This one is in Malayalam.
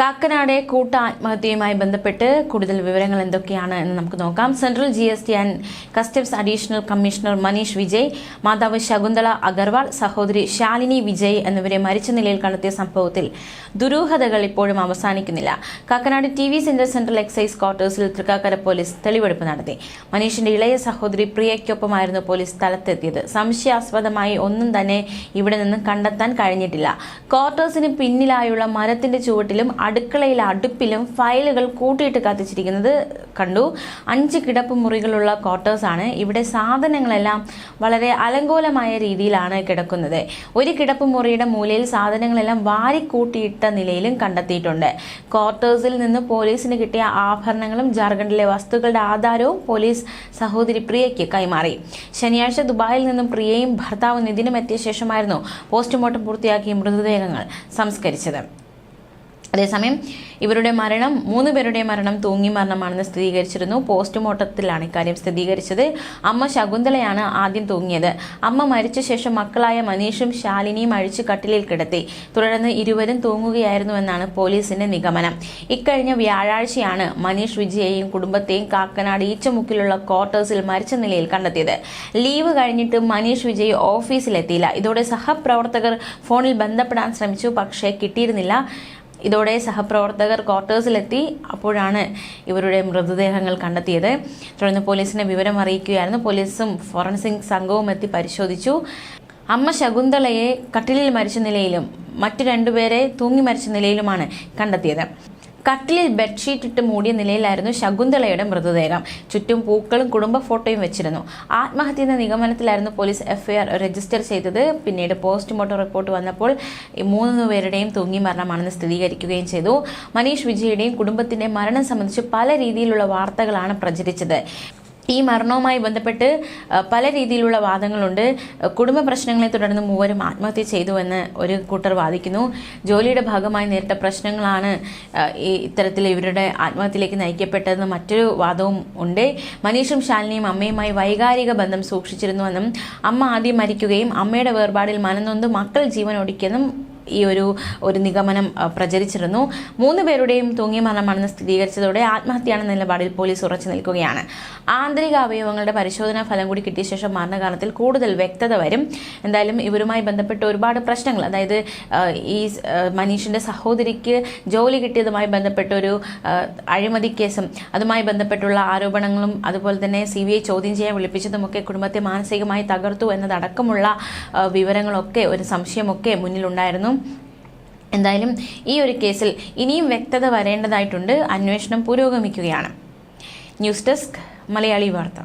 കാക്കനാടെ കൂട്ട ആത്മഹത്യയുമായി ബന്ധപ്പെട്ട് കൂടുതൽ വിവരങ്ങൾ എന്തൊക്കെയാണ് എന്ന് നമുക്ക് നോക്കാം. Central G S T and customs additional commissioner Manish Vijay മാതാവ് ശകുന്തള അഗർവാൾ സഹോദരി ശാലിനി വിജയ് എന്നിവരെ മരിച്ച നിലയിൽ കണ്ടെത്തിയ സംഭവത്തിൽ ദുരൂഹതകൾ ഇപ്പോഴും അവസാനിക്കുന്നില്ല. Kakkanad T V centre central excise ക്വാർട്ടേഴ്സിൽ Thrikkakara police തെളിവെടുപ്പ് നടത്തി. മനീഷിന്റെ ഇളയ സഹോദരി പ്രിയയ്ക്കൊപ്പമായിരുന്നു പോലീസ് സ്ഥലത്തെത്തിയത്. സംശയാസ്പദമായി ഒന്നും തന്നെ ഇവിടെ നിന്ന് കണ്ടെത്താൻ കഴിഞ്ഞിട്ടില്ല. ക്വാർട്ടേഴ്സിന് പിന്നിലായുള്ള മരത്തിന്റെ ചുവട്ടിലും അടുക്കളയിലെ അടുപ്പിലും ഫയലുകൾ കൂട്ടിയിട്ട് കത്തിച്ചിരിക്കുന്നത് കണ്ടു. അഞ്ച് കിടപ്പ് മുറികളുള്ള ആണ്. ഇവിടെ സാധനങ്ങളെല്ലാം വളരെ അലങ്കോലമായ രീതിയിലാണ് കിടക്കുന്നത്. ഒരു കിടപ്പ് മുറിയുടെ മൂലയിൽ സാധനങ്ങളെല്ലാം വാരിക്കൂട്ടിയിട്ട നിലയിലും കണ്ടെത്തിയിട്ടുണ്ട്. ക്വാർട്ടേഴ്സിൽ നിന്ന് പോലീസിന് കിട്ടിയ ആഭരണങ്ങളും ജാർഖണ്ഡിലെ വസ്തുക്കളുടെ ആധാരവും പോലീസ് സഹോദരി പ്രിയയ്ക്ക് കൈമാറി. ശനിയാഴ്ച ദുബായിൽ നിന്നും പ്രിയയും ഭർത്താവും നിതിനും എത്തിയ ശേഷമായിരുന്നു പോസ്റ്റ്മോർട്ടം പൂർത്തിയാക്കിയ മൃതദേഹങ്ങൾ സംസ്കരിച്ചത്. അതേസമയം ഇവരുടെ മരണം മൂന്ന് പേരുടെ മരണം തൂങ്ങി മരണമാണെന്ന് സ്ഥിരീകരിച്ചിരുന്നു. പോസ്റ്റ്മോർട്ടത്തിലാണ് ഇക്കാര്യം സ്ഥിരീകരിച്ചത്. അമ്മ ശകുന്തളയാണ് ആദ്യം തൂങ്ങിയത്. അമ്മ മരിച്ച ശേഷം മക്കളായ മനീഷും ശാലിനിയും അഴിച്ച് കട്ടിലിൽ കിടത്തി. തുടർന്ന് ഇരുവരും തൂങ്ങുകയായിരുന്നുവെന്നാണ് പോലീസിന്റെ നിഗമനം. ഇക്കഴിഞ്ഞ വ്യാഴാഴ്ചയാണ് മനീഷ് വിജയെയും കുടുംബത്തെയും കാക്കനാട് ഈച്ചമുക്കിലുള്ള ക്വാർട്ടേഴ്സിൽ മരിച്ച നിലയിൽ കണ്ടെത്തിയത്. ലീവ് കഴിഞ്ഞിട്ട് മനീഷ് വിജയ് ഓഫീസിലെത്തിയില്ല. ഇതോടെ സഹപ്രവർത്തകർ ഫോണിൽ ബന്ധപ്പെടാൻ ശ്രമിച്ചു. പക്ഷേ കിട്ടിയിരുന്നില്ല. ഇതോടെ സഹപ്രവർത്തകർ ക്വാർട്ടേഴ്സിലെത്തി അപ്പോഴാണ് ഇവരുടെ മൃതദേഹങ്ങൾ കണ്ടെത്തിയത്. തുടർന്ന് പോലീസിനെ വിവരം അറിയിക്കുകയായിരുന്നു. പോലീസും ഫോറൻസിക് സംഘവും എത്തി പരിശോധിച്ചു. അമ്മ ശകുന്തളയെ കട്ടിലിൽ മരിച്ച നിലയിലും മറ്റു രണ്ടുപേരെ തൂങ്ങി മരിച്ച നിലയിലുമാണ് കണ്ടെത്തിയത്. കട്ടിലിൽ ബെഡ്ഷീറ്റ് ഇട്ട് മൂടിയ നിലയിലായിരുന്നു ശകുന്തളയുടെ മൃതദേഹം. ചുറ്റും പൂക്കളും കുടുംബ ഫോട്ടോയും വെച്ചിരുന്നു. ആത്മഹത്യ എന്ന നിഗമനത്തിലായിരുന്നു പോലീസ് എഫ്ഐആർ രജിസ്റ്റർ ചെയ്തത്. പിന്നീട് പോസ്റ്റ്മോർട്ടം റിപ്പോർട്ട് വന്നപ്പോൾ മൂന്ന് പേരുടെയും തൂങ്ങി മരണമാണെന്ന് സ്ഥിരീകരിക്കുകയും ചെയ്തു. മനീഷ് വിജയുടെയും കുടുംബത്തിന്റെ മരണം സംബന്ധിച്ച് പല രീതിയിലുള്ള വാർത്തകളാണ് പ്രചരിച്ചത്. ഈ മരണവുമായി ബന്ധപ്പെട്ട് പല രീതിയിലുള്ള വാദങ്ങളുണ്ട്. കുടുംബ പ്രശ്നങ്ങളെ തുടർന്ന് മൂവരും ആത്മഹത്യ ചെയ്തുവെന്ന് ഒരു കൂട്ടർ വാദിക്കുന്നു. ജോലിയുടെ ഭാഗമായി നേരിട്ട പ്രശ്നങ്ങളാണ് ഈ ഇത്തരത്തിൽ ഇവരുടെ ആത്മഹത്യയിലേക്ക് നയിക്കപ്പെട്ടതെന്ന് മറ്റൊരു വാദവും ഉണ്ട്. മനീഷും ശാലിനിയും അമ്മയുമായി വൈകാരിക ബന്ധം സൂക്ഷിച്ചിരുന്നുവെന്നും അമ്മ ആദ്യം മരിക്കുകയും അമ്മയുടെ വേർപാടിൽ മനനൊന്ന് മക്കൾ ജീവൻ ഒടുക്കിയെന്നും ഈ ഒരു ഒരു നിഗമനം പ്രചരിച്ചിരുന്നു. മൂന്ന് പേരുടെയും തൂങ്ങിയ മരണമാണെന്ന് സ്ഥിരീകരിച്ചതോടെ ആത്മഹത്യയാണ് നിലപാടിൽ പോലീസ് ഉറച്ചു നിൽക്കുകയാണ്. ആന്തരിക അവയവങ്ങളുടെ പരിശോധനാ ഫലം കൂടി കിട്ടിയ ശേഷം മരണകാലത്തിൽ കൂടുതൽ വ്യക്തത വരും. എന്തായാലും ഇവരുമായി ബന്ധപ്പെട്ട് ഒരുപാട് പ്രശ്നങ്ങൾ അതായത് ഈ മനീഷിന്റെ സഹോദരിക്ക് ജോലി കിട്ടിയതുമായി ബന്ധപ്പെട്ട ഒരു അഴിമതി കേസും അതുമായി ബന്ധപ്പെട്ടുള്ള ആരോപണങ്ങളും അതുപോലെ തന്നെ സി ബി ഐ ചോദ്യം ചെയ്യാൻ വിളിപ്പിച്ചതുമൊക്കെ കുടുംബത്തെ മാനസികമായി തകർത്തു എന്നതടക്കമുള്ള വിവരങ്ങളൊക്കെ ഒരു സംശയമൊക്കെ മുന്നിലുണ്ടായിരുന്നു. എന്തായാലും ഈ ഒരു കേസിൽ ഇനിയും വ്യക്തത വരേണ്ടതായിട്ടുണ്ട്. അന്വേഷണം പുരോഗമിക്കുകയാണ്. ന്യൂസ് ഡെസ്ക് മലയാളി വാർത്ത.